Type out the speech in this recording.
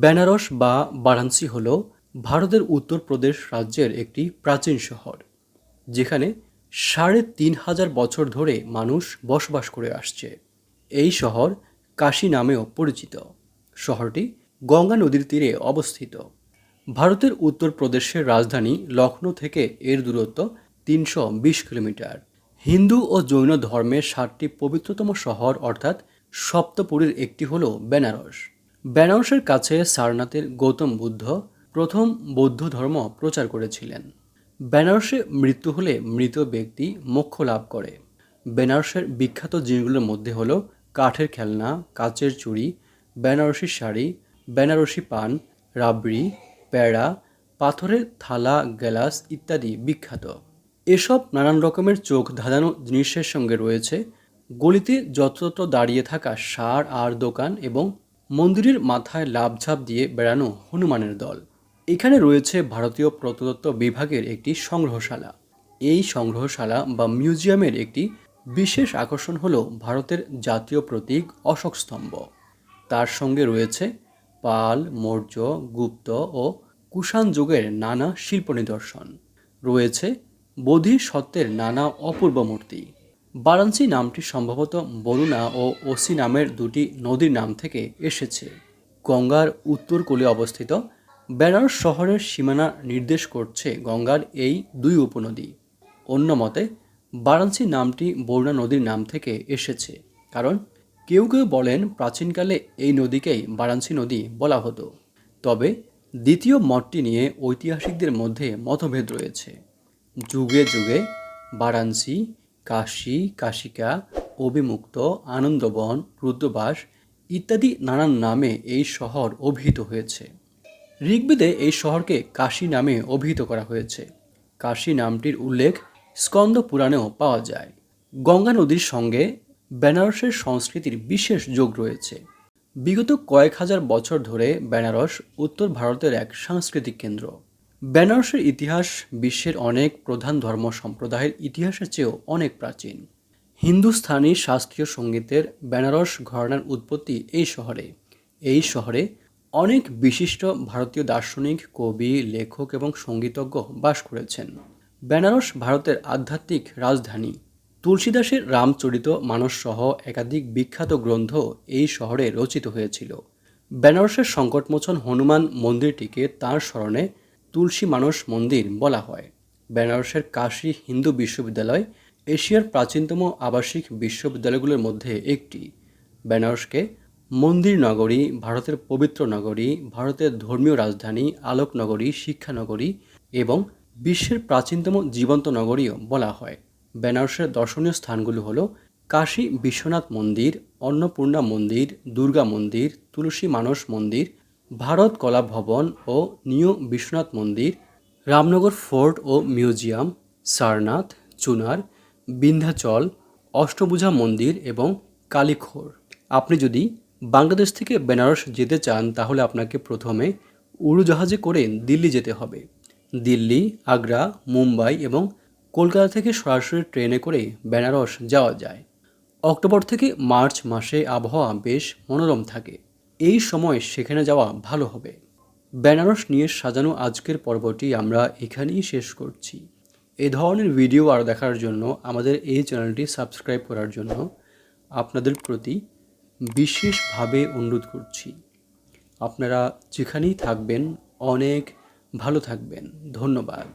বেনারস বা বারাণসী হল ভারতের উত্তরপ্রদেশ রাজ্যের একটি প্রাচীন শহর, যেখানে সাড়ে তিন হাজার বছর ধরে মানুষ বসবাস করে আসছে। এই শহর কাশী নামেও পরিচিত। শহরটি গঙ্গা নদীর তীরে অবস্থিত। ভারতের উত্তরপ্রদেশের রাজধানী লখনৌ থেকে এর দূরত্ব তিনশো বিশ কিলোমিটার। হিন্দু ও জৈন ধর্মের সাতটি পবিত্রতম শহর অর্থাৎ সপ্তপুরীর একটি হল বেনারস। বেনারসের কাছে সারনাথের গৌতম বুদ্ধ প্রথম বৌদ্ধ ধর্ম প্রচার করেছিলেন। বেনারসে মৃত্যু হলে মৃত ব্যক্তি মোক্ষ লাভ করে। বেনারসের বিখ্যাত জিনিসগুলোর মধ্যে হলো কাঠের খেলনা, কাচের চুড়ি, বেনারসি শাড়ি, বেনারসি পান, রাবড়ি প্যাড়া পাথরের থালা, গ্লাস ইত্যাদি বিখ্যাত। এসব নানান রকমের চোখ ধাঁধানো জিনিসের সঙ্গে রয়েছে। গলিতে যত্রতত্র দাঁড়িয়ে থাকা সার, আর দোকান এবং মন্দিরের মাথায় লাভঝাপ দিয়ে বেড়ানো হনুমানের দল। এখানে রয়েছে ভারতীয় প্রত্নতত্ত্ব বিভাগের একটি সংগ্রহশালা। এই সংগ্রহশালা বা মিউজিয়ামের একটি বিশেষ আকর্ষণ হল ভারতের জাতীয় প্রতীক অশোক স্তম্ভ। তার সঙ্গে রয়েছে পাল, মৌর্য, গুপ্ত ও কুষাণ যুগের নানা শিল্প নিদর্শন। রয়েছে বোধিসত্ত্বের নানা অপূর্ব মূর্তি। বারাণসী নামটি সম্ভবত বরুণা ও ওসি নামের দুটি নদীর নাম থেকে এসেছে। গঙ্গার উত্তর কোলে অবস্থিত বেনারস শহরের সীমানা নির্দেশ করছে গঙ্গার এই দুই উপনদী। অন্য মতে, বারাণসী নামটি বরুণা নদীর নাম থেকে এসেছে, কারণ কেউ কেউ বলেন প্রাচীনকালে এই নদীকেই বারাণসী নদী বলা হতো। তবে দ্বিতীয় মঠটি নিয়ে ঐতিহাসিকদের মধ্যে মতভেদ রয়েছে। যুগে যুগে বারাণসী কাশী, কাশিকা, অভিমুক্ত, আনন্দবন, রুদ্রবাস ইত্যাদি নানান নামে এই শহর অভিহিত হয়েছে। ঋগ্বেদে এই শহরকে কাশী নামে অভিহিত করা হয়েছে। কাশী নামটির উল্লেখ স্কন্দ পুরাণেও পাওয়া যায়। গঙ্গা নদীর সঙ্গে বেনারসের সংস্কৃতির বিশেষ যোগ রয়েছে। বিগত কয়েক হাজার বছর ধরে বেনারস উত্তর ভারতের এক সাংস্কৃতিক কেন্দ্র। বেনারসের ইতিহাস বিশ্বের অনেক প্রধান ধর্ম সম্প্রদায়ের ইতিহাসের চেয়েও অনেক প্রাচীন। হিন্দুস্থানি শাস্ত্রীয় সঙ্গীতের বেনারস ঘরানার উৎপত্তি এই শহরে। এই শহরে অনেক বিশিষ্ট ভারতীয় দার্শনিক, কবি, লেখক এবং সঙ্গীতজ্ঞ বাস করেছেন। বেনারস ভারতের আধ্যাত্মিক রাজধানী। তুলসীদাসের রামচরিত মানস সহ একাধিক বিখ্যাত গ্রন্থ এই শহরে রচিত হয়েছিল। বেনারসের সংকটমোচন হনুমান মন্দিরটিকে তাঁর স্মরণে তুলসী মানস মন্দির বলা হয়। বেনারসের কাশী হিন্দু বিশ্ববিদ্যালয় এশিয়ার প্রাচীনতম আবাসিক বিশ্ববিদ্যালয়গুলোর মধ্যে একটি। বেনারসকে মন্দির নগরী, ভারতের পবিত্র নগরী, ভারতের ধর্মীয় রাজধানী আলোক নগরী শিক্ষা নগরী এবং বিশ্বের প্রাচীনতম জীবন্ত নগরীও বলা হয়। বেনারসের দর্শনীয় স্থানগুলো হলো কাশী বিশ্বনাথ মন্দির, অন্নপূর্ণা মন্দির, দুর্গা মন্দির, তুলসী মানস মন্দির ভারত কলা ভবন ও নিউ বিশ্বনাথ মন্দির, রামনগর ফোর্ট ও মিউজিয়াম, সারনাথ, চুনার, বিন্ধ্যাচল, অষ্টভুজা মন্দির এবং কালীখোর আপনি যদি বাংলাদেশ থেকে বেনারস যেতে চান, তাহলে আপনাকে প্রথমে উড়োজাহাজে করে দিল্লি যেতে হবে। দিল্লি, আগ্রা, মুম্বাই এবং কলকাতা থেকে সরাসরি ট্রেনে করে বেনারস যাওয়া যায়। অক্টোবর থেকে মার্চ মাসে আবহাওয়া বেশ মনোরম থাকে। এই সময় সেখানে যাওয়া ভালো হবে। বেনারস নিয়ে সাজানো আজকের পর্বটি আমরা এখানেই শেষ করছি। এ ধরনের ভিডিও আরও দেখার জন্য আমাদের এই চ্যানেলটি সাবস্ক্রাইব করার জন্য আপনাদের প্রতি বিশেষভাবে অনুরোধ করছি। আপনারা যেখানেই থাকবেন, অনেক ভালো থাকবেন। ধন্যবাদ।